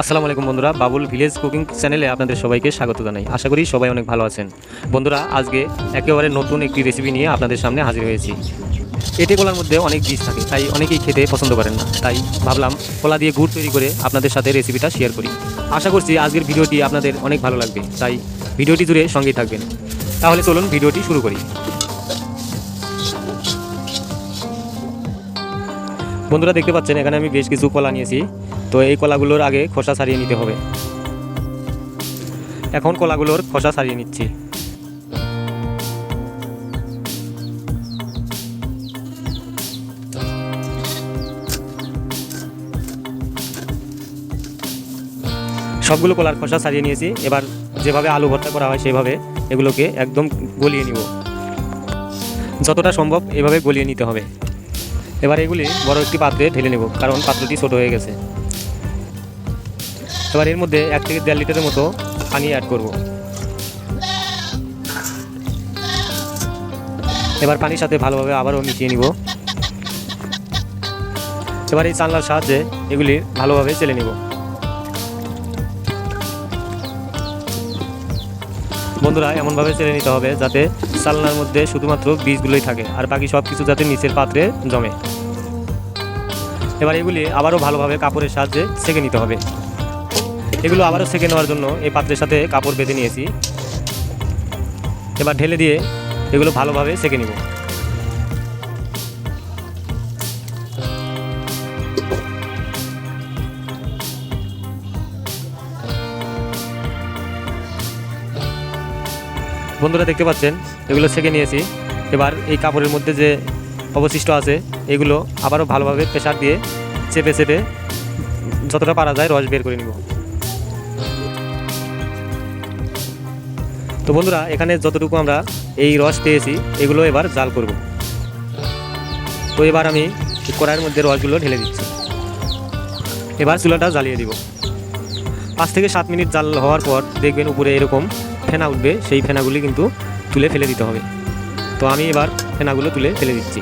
আসসালামু আলাইকুম বন্ধুরা, বাবুল ভিলেজ কুকিং চ্যানেলে আপনাদের সবাইকে স্বাগত জানাই। আশা করি সবাই অনেক ভালো আছেন। বন্ধুরা, আজকে একেবারে নতুন একটি রেসিপি নিয়ে আপনাদের সামনে হাজির হয়েছি। এটে কলার মধ্যে অনেক বীজ থাকে, তাই অনেকেই খেতে পছন্দ করেন না। তাই ভাবলাম, কলা দিয়ে গুড় তৈরি করে আপনাদের সাথে রেসিপিটা শেয়ার করি। আশা করছি আজকের ভিডিওটি আপনাদের অনেক ভালো লাগবে, তাই ভিডিওটি জুড়ে সঙ্গেই থাকবেন। তাহলে চলুন ভিডিওটি শুরু করি। বন্ধুরা দেখতে পাচ্ছেন, এখানে আমি বেশ কিছু কলা নিয়েছি। তো এই কলাগুলোর আগে খোসা ছাড়িয়ে নিতে হবে। এখন কলাগুলোর খোসা ছাড়িয়ে নিচ্ছি। সবগুলো কলার খোসা ছাড়িয়ে নিয়েছি। এবার যেভাবে আলু ভর্তা করা হয় সেভাবে এগুলোকে একদম গলিয়ে নিব। যতটা সম্ভব এভাবে গলিয়ে নিতে হবে। এবার এগুলি বড় একটি পাত্রে ঢেলে নেব, কারণ পাত্রটি ছোট হয়ে গেছে। এবার এর মধ্যে এক থেকে দেড় লিটারের মতো পানি অ্যাড করব। এবার পানির সাথে ভালোভাবে আবারও মিশিয়ে নিব। এবার এই চানলার সাহায্যে এগুলি ভালোভাবে চেলে নিব। বন্ধুরা, এমনভাবে চেলে নিতে হবে যাতে চালনার মধ্যে শুধুমাত্র বীজগুলোই থাকে, আর বাকি সব কিছু যাতে নিচের পাত্রে জমে। এবার এগুলি আবারও ভালোভাবে কাপড়ের সাহায্যে সেঁকে নিতে হবে। এগুলো আবারও সেঁকে নেওয়ার জন্য এই পাত্রের সাথে কাপড় বেঁধে নিয়েছি। এবার ঢেলে দিয়ে এগুলো ভালোভাবে সেঁকে নিব। বন্ধুরা দেখতে পাচ্ছেন, এগুলো সেঁকে নিয়েছি। এবার এই কাপড়ের মধ্যে যে অবশিষ্ট আছে। এগুলো আবারও ভালোভাবে প্রেশার দিয়ে চেপে চেপে যতটা পারা যায় রস বের করে নিব। তো বন্ধুরা, এখানে যতটুকু আমরা এই রস পেয়েছি, এগুলো এবার জাল করব। তো এবার আমি কড়াইয়ের মধ্যে রসগুলো ঢেলে দিচ্ছি। এবার চুলাটা জ্বালিয়ে দিব। পাঁচ থেকে সাত মিনিট জাল হওয়ার পর দেখবেন উপরে এরকম ফেনা উঠবে, সেই ফেনাগুলি কিন্তু তুলে ফেলে দিতে হবে। তো আমি এবার ফেনাগুলো তুলে ফেলে দিচ্ছি।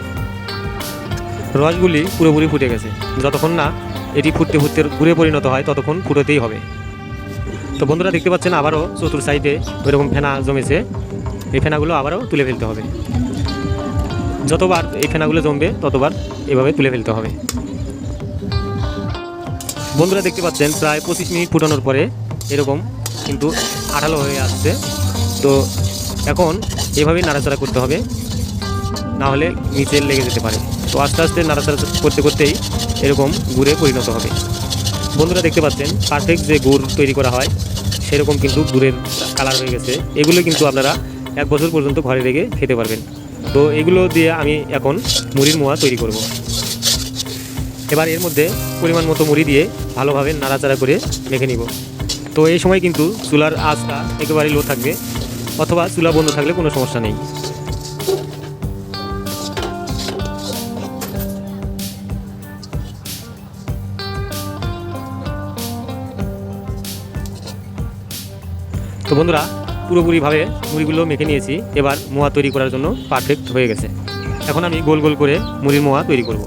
রসগুলি পুরোপুরি ফুটে গেছে। যতক্ষণ না এটি ফুটতে ফুটতে গুড়ে পরিণত হয়, ততক্ষণ ফুটোতেই হবে। তো বন্ধুরা, দেখতে পাচ্ছেন, আবারও চতুর সাইডে ওইরকম ফেনা জমেছে। এই ফেনাগুলো আবারও তুলে ফেলতে হবে। যতবার এই ফেনাগুলো জমবে, ততবার এভাবে তুলে ফেলতে হবে। বন্ধুরা, দেখতে পাচ্ছেন, প্রায় পঁচিশ মিনিট ফুটানোর পরে এরকম কিন্তু আঠালো হয়ে আসছে। তো এখন এভাবেই নাড়াচাড়া করতে হবে। না হলে নিচে লেগে যেতে পারে। তো আস্তে আস্তে নাড়াচাড়া করতে করতেই এরকম গুড়ে পরিণত হবে। বন্ধুরা দেখতে পাচ্ছেন পারফেক্ট যে গুড় তৈরি করা হয়, সেরকম কিন্তু গুড়ের কালার হয়ে গেছে। এগুলো কিন্তু আপনারা এক বছর পর্যন্ত ঘরে রেখে খেতে পারবেন। তো এগুলো দিয়ে আমি এখন মুড়ির মোয়া তৈরি করব। এবার এর মধ্যে পরিমাণ মতো মুড়ি দিয়ে ভালোভাবে নাড়াচাড়া করে মেখে নিব। তো এই সময় কিন্তু চুলার আঁচটা একেবারে লো থাকবে, অথবা চুলা বন্ধ থাকলে কোনো সমস্যা নেই। তো বন্ধুরা, পুরোপুরিভাবে মুড়িগুলো মেখে নিয়েছি। এবার মোয়া তৈরি করার জন্য পারফেক্ট হয়ে গেছে। এখন আমি গোল গোল করে মুড়ির মোয়া তৈরি করব।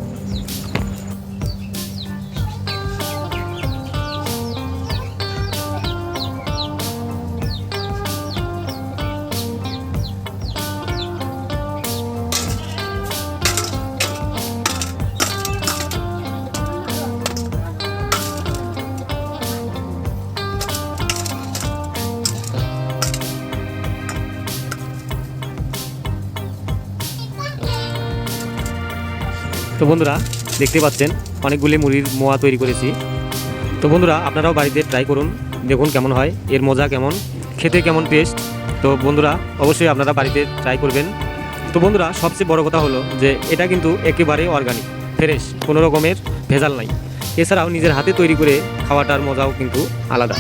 তো বন্ধুরা, দেখতে পাচ্ছেন, অনেকগুলি মুড়ির মোয়া তৈরি করেছি। তো বন্ধুরা, আপনারাও বাড়িতে ট্রাই করুন, দেখুন কেমন হয়, এর মজা কেমন, খেতে কেমন টেস্ট তো বন্ধুরা, অবশ্যই আপনারা বাড়িতে ট্রাই করবেন। তো বন্ধুরা, সবচেয়ে বড় কথা হলো যে, এটা কিন্তু একেবারে অর্গানিক ফ্রেশ কোনো রকমের ভেজাল নাই। এছাড়াও নিজের হাতে তৈরি করে খাওয়াটার মজাও কিন্তু আলাদা।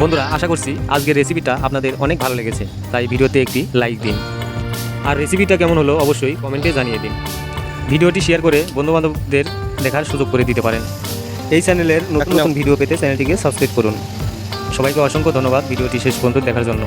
বন্ধুরা, আশা করছি আজকের রেসিপিটা আপনাদের অনেক ভালো লেগেছে, তাই ভিডিওতে একটি লাইক দিন। আর রেসিপিটা কেমন হলো অবশ্যই কমেন্টে জানিয়ে দিন। ভিডিওটি শেয়ার করে বন্ধুবান্ধবদের দেখার সুযোগ করে দিতে পারেন। এই চ্যানেলের নতুন নতুন ভিডিও পেতে চ্যানেলটিকে সাবস্ক্রাইব করুন। সবাইকে অসংখ্য ধন্যবাদ ভিডিওটি শেষ পর্যন্ত দেখার জন্য।